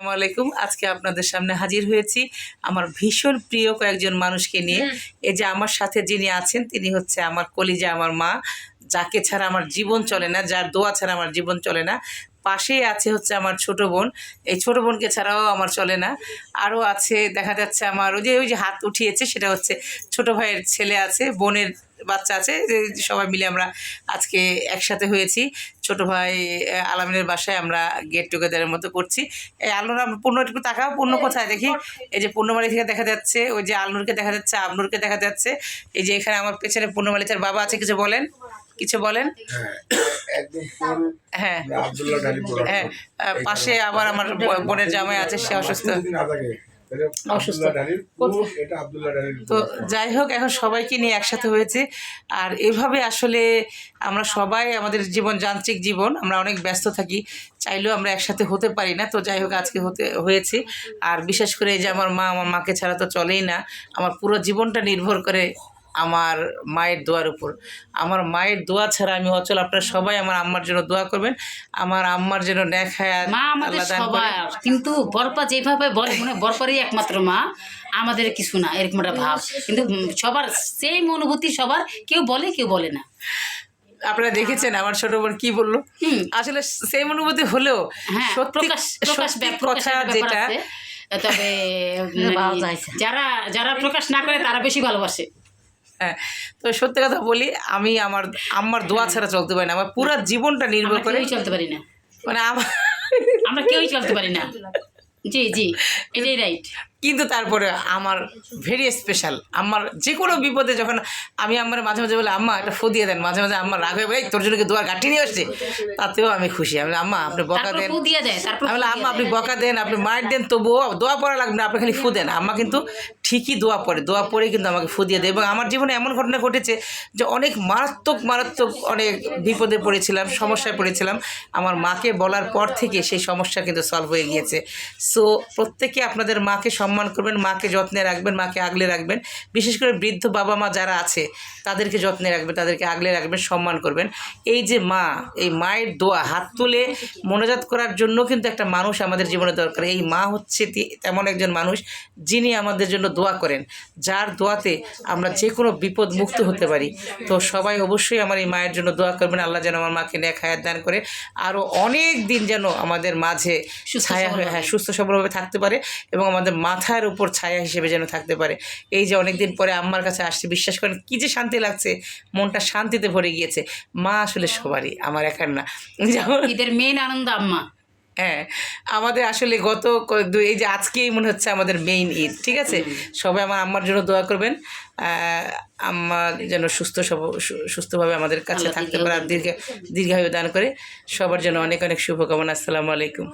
আলাইকুম। আজকে আপনাদের সামনে হাজির হয়েছি আমার ভীষণ প্রিয় কয়েকজন মানুষকে নিয়ে। এই যে আমার সাথে যিনি আছেন তিনি হচ্ছে আমার কলিজা আমার মা যাকে ছাড়া আমার জীবন চলে না যার দোয়া ছাড়া আমার জীবন চলে না পাশেই আছে হচ্ছে আমার ছোট বোন। এই ছোট বোনকে ছাড়াও আমার চলে না। আরও আছে দেখা যাচ্ছে আমার ওই যে ওই যে হাত উঠিয়েছে সেটা হচ্ছে ছোট ভাইয়ের ছেলে আছে বোনের বাচ্চা আছে যে সবাই মিলে আমরা আজকে একসাথে হয়েছি। ছোট ভাই আলামিনের বাসায় আমরা গেট টুগেদারের মতো করছি। এই আলনুর আমরা পূর্ণ একটু তাকাও পূর্ণ কোথায় দেখি? এই যে পূর্ণমালী থেকে দেখা যাচ্ছে ওই যে আলনুরকে দেখা যাচ্ছে আবনুরকে দেখা যাচ্ছে। এই যে এখানে আমার পেছনে পূর্ণমালী তার বাবা আছে কিছু বলেন? কিছু বলেন? হ্যাঁ একদম ফুল হ্যাঁ হ্যাঁ পাশে আবার আমার বোনের জামাই আছে সে অসুস্থ। অসুস্থ। তো যাই হোক এখন সবাইকে নিয়ে একসাথে হয়েছে। আর এভাবে আসলে আমরা সবাই আমাদের জীবন যান্ত্রিক জীবন আমরা অনেক ব্যস্ত থাকি। চাইলেও আমরা একসাথে হতে পারি না। তো যাই হোক আজকে হতে হয়েছে। আর বিশেষ করে এই যে আমার মা আমার মাকে ছাড়া তো চলেই না। আমার পুরো জীবনটা নির্ভর করে আমার মায়ের দোয়ার উপর। আমার মায়ের দোয়া ছাড়া আমি অচল। আপনারা সবাই আমার আম্মার জন্য দোয়া করবেন। আমার আম্মার জন্য নেখায় মা আমাদের সবার। কিন্তু বরপা যেভাবে বলে মনে বরপারই একমাত্র মা। আমাদের কিছু না এরকম একটা ভাব। কিন্তু সবার সেম অনুভূতি সবার। কেউ বলে কেউ বলে না। আপনারা দেখেছেন আমার ছোট বোন কি বলল? হুম। আসলে সেম অনুভূতি হলেও হ্যাঁ সত্যি প্রকাশ প্রকাশ কথা যেটা তবে। যারা যারা প্রকাশ না করে তারা বেশি ভালোবাসে। হ্যাঁ তো সত্যি কথা বলি আমি আমার আমার দোয়া ছাড়া চলতে পারি না আমার পুরো জীবনটা নির্ভর করে চলতে পারি না। মানে আমরা কেউই চলতে পারি না। জি জি এটাই রাইট কিন্তু তারপরে আমার ভেরি স্পেশাল আমার যে কোনো বিপদে যখন আমি আমার মাঝে মাঝে বলে আম্মা একটা ফু দিয়ে দেন। মাঝে মাঝে আমার রাগ হয়ে "এই, তোর জন্য কি দোয়া গাঠি নিয়ে আসছে? তাতেও আমি খুশি। আমি আম্মা আপনি বকা দেন। আমি দিয়ে আম্মা আপনি বকা দেন আপনি মায়ের দেন তবুও দোয়া পড়া লাগবে না আপনি খালি ফু দেন। আম্মা কিন্তু ঠিকই দোয়া পড়ে দোয়া পড়ে কিন্তু আমাকে ফু দিয়ে দেয়। এবং আমার জীবনে এমন ঘটনা ঘটেছে যে অনেক মারাত্মক মারাত্মক অনেক বিপদে পড়েছিলাম সমস্যায় পড়েছিলাম। আমার মাকে বলার পর থেকে সেই সমস্যা কিন্তু সলভ হয়ে গিয়েছে। সো প্রত্যেকে আপনাদের মাকে সম্মান করবেন মাকে যত্নে রাখবেন মাকে আগলে রাখবেন। বিশেষ করে বৃদ্ধ বাবা মা যারা আছে তাদেরকে যত্নে রাখবেন তাদেরকে আগলে রাখবেন সম্মান করবেন। এই যে মা এই মায়ের দোয়া হাত তুলে মনোজাত করার জন্য কিন্তু একটা মানুষ আমাদের জীবনে দরকার। এই মা হচ্ছে তেমন একজন মানুষ যিনি আমাদের জন্য দোয়া করেন। যার দোয়াতে আমরা যে কোনো বিপদ মুক্ত হতে পারি। তো সবাই অবশ্যই আমার এই মায়ের জন্য দোয়া করবেন। আল্লাহ যেন আমার মাকে নেক হায়াত দান করে। আরও অনেক দিন যেন আমাদের মাঝে সুস্থ ছায়া হয়ে হ্যাঁ সুস্থ সবলভাবে থাকতে পারে এবং আমাদের মাথার উপর ছায়া হিসেবে যেন থাকতে পারে। এই যে অনেক দিন পরে আম্মার কাছে আসছে বিশ্বাস করেন কী যে শান্তি লাগছে মনটা শান্তিতে ভরে গিয়েছে। মা আসলে সবারই আমার একার না। যেমন ঈদের মেন আনন্দ আম্মা। হ্যাঁ আমাদের আসলে গত এই যে আজকেই মনে হচ্ছে আমাদের মেইন ঈদ ঠিক আছে? সবাই আমার আম্মার জন্য দোয়া করবেন। আহ, আম্মা যেন সুস্থ সব সুস্থভাবে আমাদের কাছে থাকতে পারে আর দীর্ঘ দীর্ঘায়ু দান করে। সবার জন্য অনেক অনেক শুভকামনা। আসসালামু আলাইকুম।